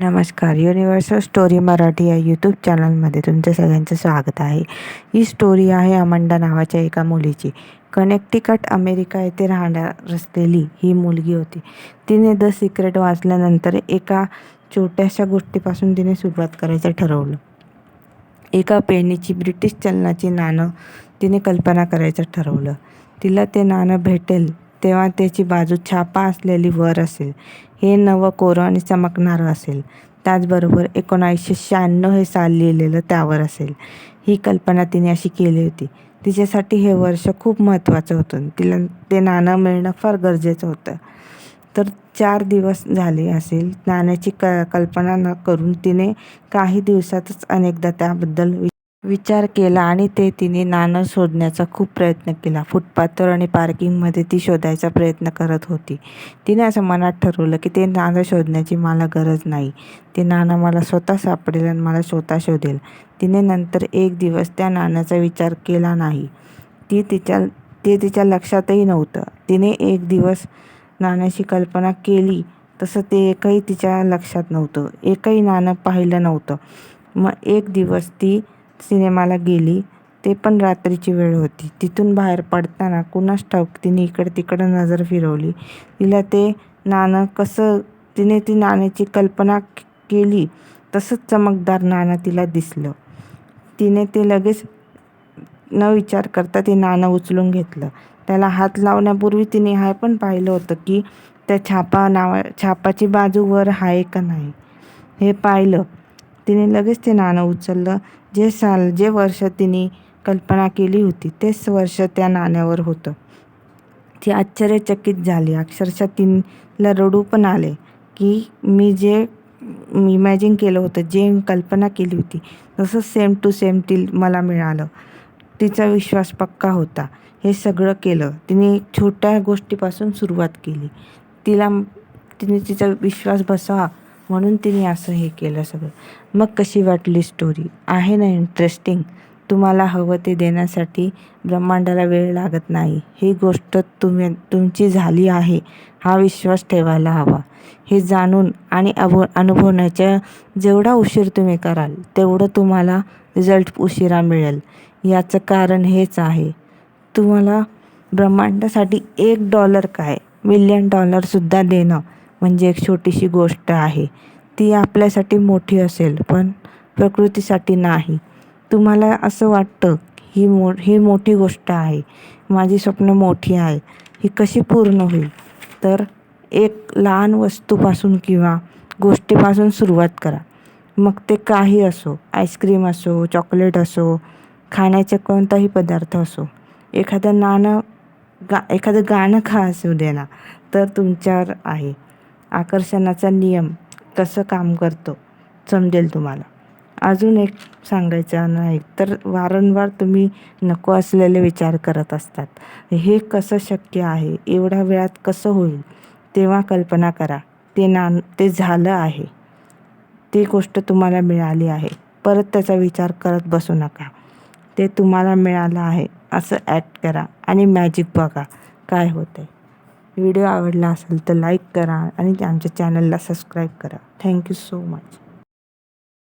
नमस्कार. Universal story Marathi या YouTube चॅनलमध्ये तुमचं सगळ्यांचं स्वागत आहे. ही स्टोरी आहे अमंडा नावाच्या एका मुलीची. कनेक्टिकट अमेरिका येथे राहणार असलेली ही मुलगी होती. तिने द सिक्रेट वाचल्यानंतर एका छोट्याशा गोष्टीपासून तिने सुरुवात करायचं ठरवलं. एका पेनीची ब्रिटिश चलनाची नाणं तिने कल्पना करायचं ठरवलं. तिला ते नाणं भेटेल तेव्हा त्याची बाजू छापा असलेली वर असेल. हे नवं कोरं आणि चमकणारं असेल. त्याचबरोबर एकोणावीसशे शहाण्णव हे साल लिहिलेलं त्यावर असेल. ही कल्पना तिने अशी केली होती. तिच्यासाठी हे वर्ष खूप महत्त्वाचं होतं. तिला ते नाणं मिळणं फार गरजेचं होतं. तर चार दिवस झाले असेल. नाण्याची क कल्पना न करून तिने काही दिवसातच अनेकदा त्याबद्दल विचार केला आणि ते तिने नाणं शोधण्याचा खूप प्रयत्न केला. फुटपाथवर आणि पार्किंगमध्ये ती शोधायचा प्रयत्न करत होती. तिने असं मनात ठरवलं की ते नाणं शोधण्याची मला गरज नाही. ते नाणं मला स्वतः सापडेल आणि मला स्वतः शोधेल. तिने नंतर एक दिवस त्या नाण्याचा विचार केला नाही. ती तिच्या ते तिच्या लक्षातही नव्हतं. तिने एक दिवस नाण्याची कल्पना केली. तसं ते एकही तिच्या लक्षात नव्हतं. एकही नाणं पाहिलं नव्हतं. मग एक दिवस ती सिनेमाला गेली ते पण रात्रीची वेळ होती. तिथून बाहेर पडताना कुणास ठाऊक तिने इकडं तिकडं नजर फिरवली. तिला ते नाणं कसं तिने ती नाण्याची कल्पना केली तसंच चमकदार नाणं तिला दिसलं. तिने ते लगेच न विचार करता ते नाणं उचलून घेतलं. त्याला हात लावण्यापूर्वी तिने हाय पण पाहिलं होतं की त्या छापा नावा छापाची बाजू वर आहे का नाही. हे पाहिलं. तिने लगेच ते नाणं उचललं. जे साल जे वर्ष तिने कल्पना केली होती तेच वर्ष त्या नाण्यावर होतं. ती आश्चर्यचकित झाली. अक्षरशः तिला रडू पण आले की मी जे इमॅजिन केलं होतं जे कल्पना केली होती तसंच सेम टू सेम ती मला मिळालं. तिचा विश्वास पक्का होता. हे सगळं केलं. तिने छोट्या गोष्टीपासून सुरुवात केली. तिला तिने तिचा विश्वास बसावा म्हणून तिने असं हे केलं सगळं. मग कशी वाटली स्टोरी आहे ना इंटरेस्टिंग तुम्हाला हवं ते देण्यासाठी ब्रह्मांडाला वेळ लागत नाही. ही गोष्ट तुम्ही तुमची झाली आहे. हा विश्वास ठेवायला हवा. हे जाणून आणि अभो अनुभवण्याच्या जेवढा उशीर तुम्ही कराल तेवढं तुम्हाला रिझल्ट उशिरा मिळेल. याचं कारण हेच आहे. तुम्हाला ब्रह्मांडासाठी एक डॉलर काय? मिलियन डॉलरसुद्धा देणं. म्हणजे एक छोटीशी गोष्ट आहे. ती आपल्यासाठी मोठी असेल पण प्रकृतीसाठी नाही. तुम्हाला असं वाटतं ही मो ही मोठी गोष्ट आहे. माझी स्वप्न मोठी आहे. ही कशी पूर्ण होईल? तर एक लहान वस्तूपासून किंवा गोष्टीपासून सुरुवात करा. मग ते काही असो आईस्क्रीम असो चॉकलेट असो खाण्याचे कोणताही पदार्थ असो. एखादं नाणं गा एखादं गाणं खा असू दे ना तर तुमच्यावर आहे. आकर्षणाचा नियम कसं काम करतो समजेल तुम्हाला. अजून एक सांगायचं नाही तर वारंवार तुम्ही नको असलेले विचार करत असतात. हे कसं शक्य आहे? एवढ्या वेळात कसं होईल? तेव्हा कल्पना करा. ते ना ते झालं आहे. ती गोष्ट तुम्हाला मिळाली आहे. परत त्याचा विचार करत बसू नका. ते तुम्हाला मिळालं आहे. असं ॲक्ट करा आणि मॅजिक बघा. काय होतं आहे व्हिडिओ आवडला असेल तर लाईक करा आणि आमच्या चॅनलला सबस्क्राईब करा. Thank you so much.